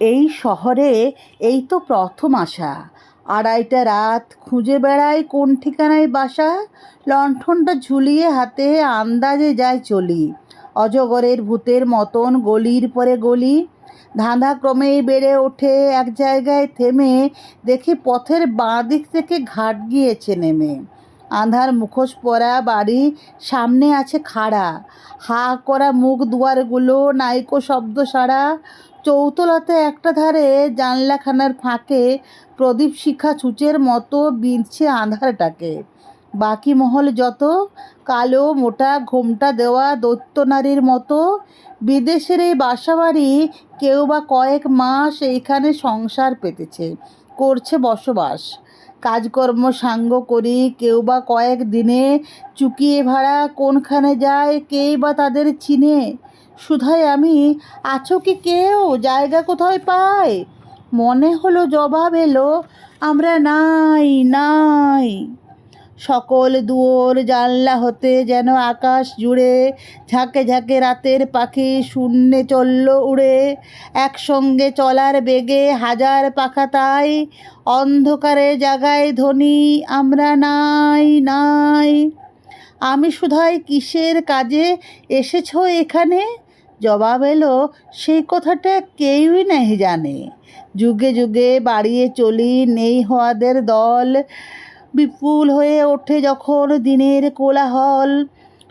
এই শহরে এই তো প্রথম আসা। আড়াইটা রাত, খুঁজে বেড়াই কোন ঠিকানায় বাসা, লণ্ঠনটা ঝুলিয়ে হাতে আন্দাজে যায় চলি। অজগরের ভূতের মতন গলির পরে গলি। ধাঁধা ক্রমেই বেড়ে ওঠে, এক জায়গায় থেমে দেখি পথের বাঁ দিক থেকে ঘাট গিয়েছে নেমে। আঁধার মুখোশ পরা বাড়ি, সামনে আছে খাড়া। হা করা মুখ দুয়ারগুলো, নাইকো শব্দ সারা চৌতলাতে একটা ধারে জানলাখানার ফাঁকে প্রদীপ শিখা ছুঁচের মতো বিঁধছে আঁধারটাকে বাকি মহল যত, কালো, মোটা, ঘোমটা দেওয়া দৈত্য নারীর মতো। বিদেশের এই বাসাবাড়ি কেউ বা কয়েক মাস এইখানে সংসার পেতেছে, করছে বসবাস। কাজকর্ম সাঙ্গ করি, কেউ বা কয়েক দিনে চুকিয়ে ভাড়া কোনখানে যায়, কেই বা তাদের চিনে। শুধাই আমি, আছো কি কেউ? জায়গা কোথায় পায় মনে হলো জবাব এলো, আমরা নাই নাই। সকল দুয়োর জানলা হতে যেন আকাশ জুড়ে ঝাঁকে ঝাঁকে রাতের পাখি শূন্যে চলল উড়ে। একসঙ্গে চলার বেগে হাজার পাখা তাই, অন্ধকারে জাগায় ধ্বনি আমরা নাই নাই। আমি শুধাই কিসের কাজে? এসেছ এখানে? জবাব এলো, সেই কথাটা কেউই নাই জানে। যুগে যুগে বাড়িয়ে চলি নেই হওয়াদের দল। বিপুল হয়ে ওঠে যখন দিনের কোলাহল।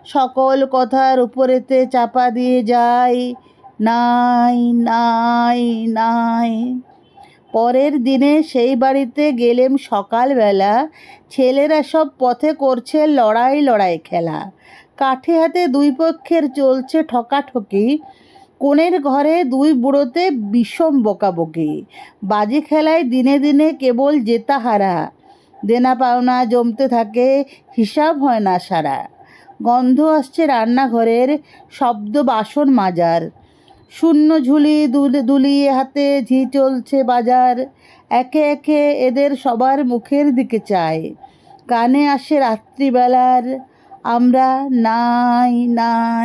সকল কথার উপরেতে চাপা দিয়ে যায়, নাই নাই নাই। পরের দিনে সেই বাড়িতে গেলেম সকালবেলা। ছেলেরা সব পথে করছে লড়াই লড়াই খেলা। কাঠে হাতে দুই পক্ষের চলছে ঠকাঠকি। কোণের ঘরে দুই বুড়োতে বিষম বকাবকি। বাজি খেলায় দিনে দিনে কেবল জেতাহারা দেনা পাওনা জমতে থাকে, হিসাব হয় না সারা। গন্ধ আসছে রান্নাঘরের শব্দ বাসন মাজার। শূন্য ঝুলি দুল- দুলিয়ে হাতে ঝি চলছে বাজার। একে একে এদের সবার মুখের দিকে চায়। কানে আসে রাত্রিবেলার আমরা নাই নাই।